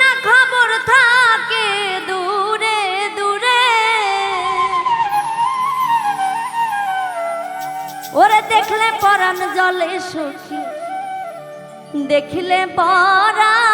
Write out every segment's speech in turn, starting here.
না থাকে দূরে দূরে। ওরে দেখলে পরাণ জলে সখী দেখলে পরাণ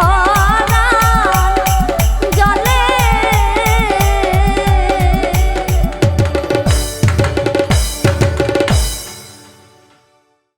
for.